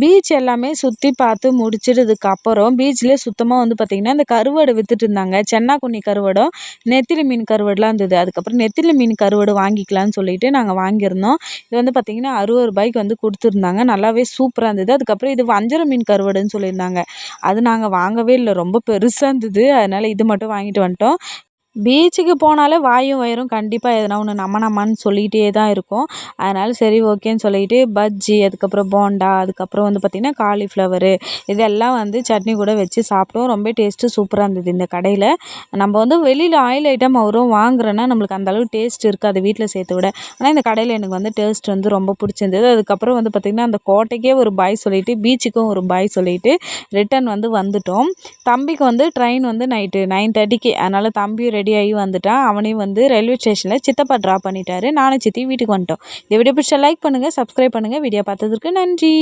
Beach எல்லாமே சுற்றி பார்த்து முடிச்சிட்டதுக்கு அப்புறம் பீச்சில் சுத்தமாக வந்து பார்த்திங்கன்னா இந்த கருவாடு விற்றுட்டு இருந்தாங்க. சென்னாக்குண்ணி கருவாடும் நெத்திலி மீன் கருவாடுலாம் இருந்தது. அதுக்கப்புறம் நெத்திலி மீன் கருவாடு வாங்கிக்கலாம்னு சொல்லிட்டு நாங்கள் வாங்கியிருந்தோம். இது வந்து பார்த்திங்கன்னா அறுபது ரூபாய்க்கு வந்து கொடுத்துருந்தாங்க. நல்லாவே சூப்பராக இருந்தது. அதுக்கப்புறம் இது வஞ்சர மீன் கருவாடுன்னு சொல்லியிருந்தாங்க. அது நாங்கள் வாங்கவே இல்லை. ரொம்ப பெருசாக இருந்தது. அதனால் இது மட்டும் வாங்கிட்டு வந்துட்டோம். பீச்சுக்கு போனாலே வாயும் வயிறும் கண்டிப்பாக எதனா ஒன்று நம்ம நம்மன்னு சொல்லிகிட்டே தான் இருக்கும். அதனால் சரி ஓகேன்னு சொல்லிக்கிட்டு பஜ்ஜி அதுக்கப்புறம் போண்டா அதுக்கப்புறம் வந்து பார்த்திங்கன்னா காலிஃப்ளவரு இதெல்லாம் வந்து சட்னி கூட வச்சு சாப்பிட்டோம் ரொம்ப டேஸ்ட்டு சூப்பராக இருந்தது இந்த கடையில். நம்ம வந்து வெளியில் ஆயில் ஐட்டம் அவரும் வாங்குறோன்னா நம்மளுக்கு அந்தளவுக்கு டேஸ்ட் இருக்காது வீட்டில் சேர்த்து விட. ஆனால் இந்த கடையில் எனக்கு வந்து டேஸ்ட் வந்து ரொம்ப பிடிச்சிருந்தது. அதுக்கப்புறம் வந்து பார்த்திங்கன்னா அந்த கோட்டைக்கே ஒரு பாய் சொல்லிவிட்டு பீச்சுக்கும் ஒரு பாய் சொல்லிவிட்டு ரிட்டன் வந்து வந்துட்டோம். தம்பிக்கு வந்து ட்ரெயின் வந்து நைட்டு நைன் தேர்ட்டிக்கு அதனால் தம்பியும் ரெடி ரெடி ஆகி வந்துட்டான். அவனையும் வந்து ரயில்வே ஸ்டேஷனில் சித்தப்பா ட்ராப் பண்ணிட்டாரு. நானும் சித்தி வீட்டுக்கு வந்துட்டோம். இந்த வீடியோ பிடிச்சா லைக் பண்ணுங்கள் சப்ஸ்கிரைப் பண்ணுங்கள் வீடியோ பார்த்ததுக்கு நன்றி.